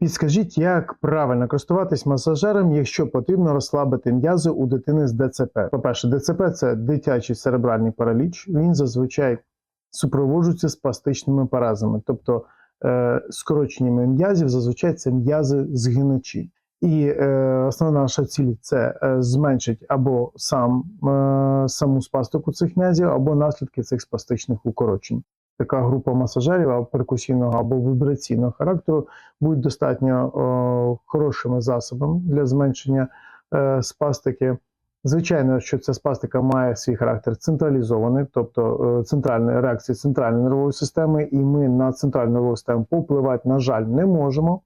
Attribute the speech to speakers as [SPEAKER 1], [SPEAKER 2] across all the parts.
[SPEAKER 1] Підскажіть, як правильно користуватись масажером, якщо потрібно розслабити м'язи у дитини з ДЦП? По-перше, ДЦП це дитячий церебральний параліч. Він зазвичай супроводжується спастичними паразами, тобто е, скороченнями м'язів, зазвичай це м'язи згинучі. І е, основна наша ціль це е, зменшити або сам, е, саму спастику цих м'язів, або наслідки цих спастичних укорочень. Така група масажерів перкусійного або вібраційного характеру будуть достатньо о, хорошими засобами для зменшення е, спастики. Звичайно, що ця спастика має свій характер централізований, тобто е, центральної реакції центральної нервової системи, і ми на центральну нервову систему попливати, на жаль, не можемо,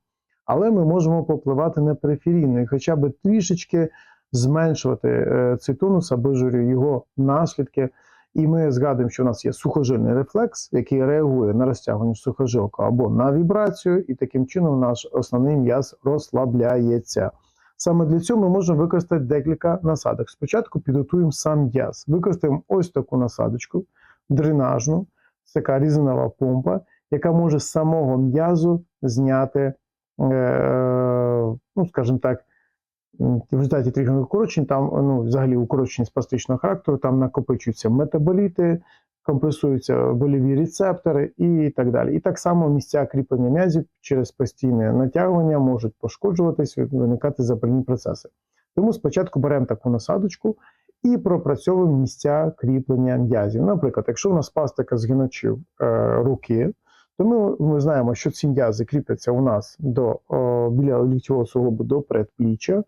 [SPEAKER 1] але ми можемо попливати на периферійну і хоча б трішечки зменшувати е, цей тонус або ж його наслідки. І ми згадуємо, що у нас є сухожильний рефлекс, який реагує на розтягування сухожилка або на вібрацію, і таким чином наш основний м'яз розслабляється. Саме для цього ми можемо використати декілька насадок. Спочатку підготуємо сам м'яз. Використаємо ось таку насадочку, дренажну, це така різинова помпа, яка може з самого м'язу зняти, е, ну, скажімо так, в результаті тригерних укорочень, там ну, взагалі укорочень спастичного характеру, там накопичуються метаболіти, компресуються боліві рецептори і так далі. І так само місця кріплення м'язів через постійне натягування можуть пошкоджуватись, виникати запальні процеси. Тому спочатку беремо таку насадочку і пропрацьовуємо місця кріплення м'язів. Наприклад, якщо у нас пастика згиначів е, руки, то ми, знаємо, що ці м'язи кріпляться у нас до, о, біля ліктьового суглобу до предпліччя.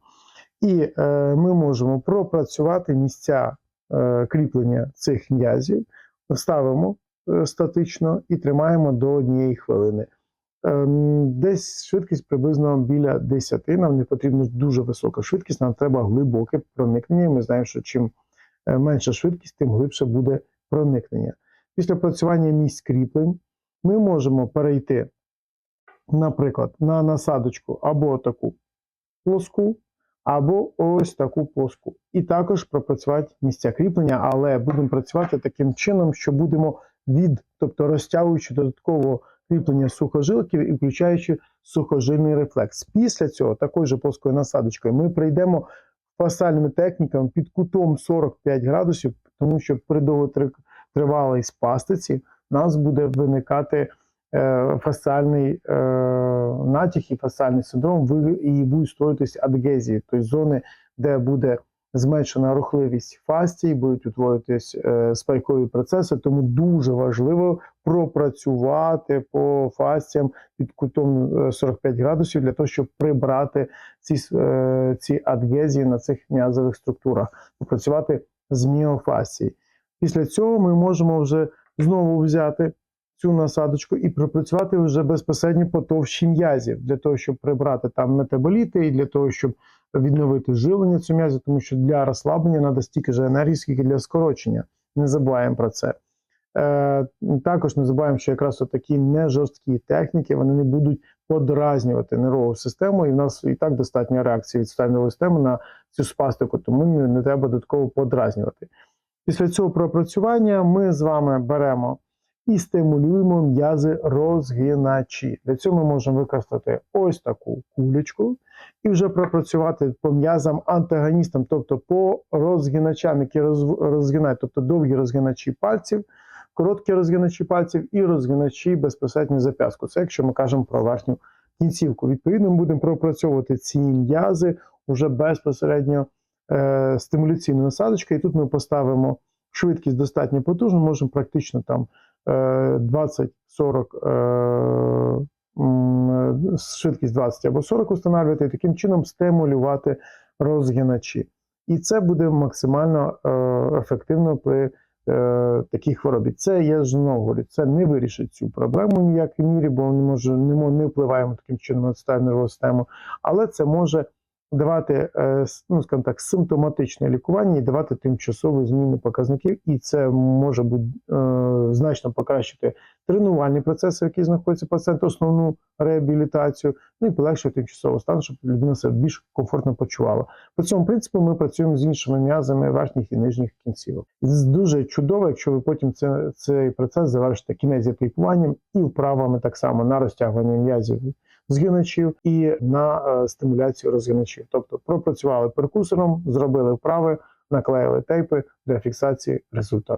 [SPEAKER 1] І е, ми можемо пропрацювати місця е, кріплення цих м'язів, ставимо е, статично і тримаємо до однієї хвилини. Е, десь швидкість приблизно біля 10. Нам не потрібна дуже висока швидкість, нам треба глибоке проникнення. Ми знаємо, що чим е, менша швидкість, тим глибше буде проникнення. Після працювання місць кріплень ми можемо перейти, наприклад, на насадочку або таку плоску або ось таку плоску. І також пропрацювати місця кріплення, але будемо працювати таким чином, що будемо від, тобто розтягуючи додатково кріплення сухожилків і включаючи сухожильний рефлекс. Після цього такою же плоскою насадочкою ми прийдемо фасальними техніками під кутом 45 градусів, тому що при довготривалій спастиці нас буде виникати е, фасціальний е, натяг і фасціальний синдром, і будуть створюватися адгезії, тобто зони, де буде зменшена рухливість фасцій, будуть утворюватись е, спайкові процеси. Тому дуже важливо пропрацювати по фасціям під кутом е, 45 градусів для того, щоб прибрати ці, ці адгезії на цих м'язових структурах, попрацювати з міофасції. Після цього ми можемо вже знову взяти цю насадочку і пропрацювати вже безпосередньо по товщі м'язів, для того, щоб прибрати там метаболіти, і для того, щоб відновити живлення цього м'язу, тому що для розслаблення треба стільки ж енергії, скільки для скорочення. Не забуваємо про це. Е, також не забуваємо, що якраз такі нежорсткі техніки вони не будуть подразнювати нервову систему, і в нас і так достатньо реакції від нервової системи на цю спастику, тому не треба додатково подразнювати. Після цього пропрацювання ми з вами беремо і стимулюємо м'язи розгиначі. Для цього ми можемо використати ось таку кулечку і вже пропрацювати по м'язам антагоністам, тобто по розгиначам, які роз, розгинають, тобто довгі розгиначі пальців, короткі розгиначі пальців і розгиначі безпосередньо зап'язку. Це якщо ми кажемо про верхню кінцівку. Відповідно, ми будемо пропрацьовувати ці м'язи вже безпосередньо е, стимуляційною насадочкою. І тут ми поставимо швидкість достатньо потужну, можемо практично там е, 20-40 е, швидкість 20 або 40 встановлювати і таким чином стимулювати розгиначі. І це буде максимально е, ефективно при е, такій хворобі. Це я ж знову говорю, це не вирішить цю проблему ніякій мірі, бо не може не, впливаємо таким чином на центральну нервову систему, але це може давати, е, ну скажімо так, симптоматичне лікування і давати тимчасові зміни показників, і це може бути е, значно покращити тренувальні процеси, в які знаходяться пацієнт, основну реабілітацію, ну і полегшити тимчасово стан, щоб людина себе більш комфортно почувала. По цьому принципу ми працюємо з іншими м'язами верхніх і нижніх кінцівок. З- Дуже чудово, якщо ви потім це, цей процес завершите кінезіокліпуванням і вправами так само на розтягування м'язів згиначів і на е, стимуляцію розгиначів. Тобто пропрацювали перкусором, зробили вправи, наклеїли тейпи для фіксації результату.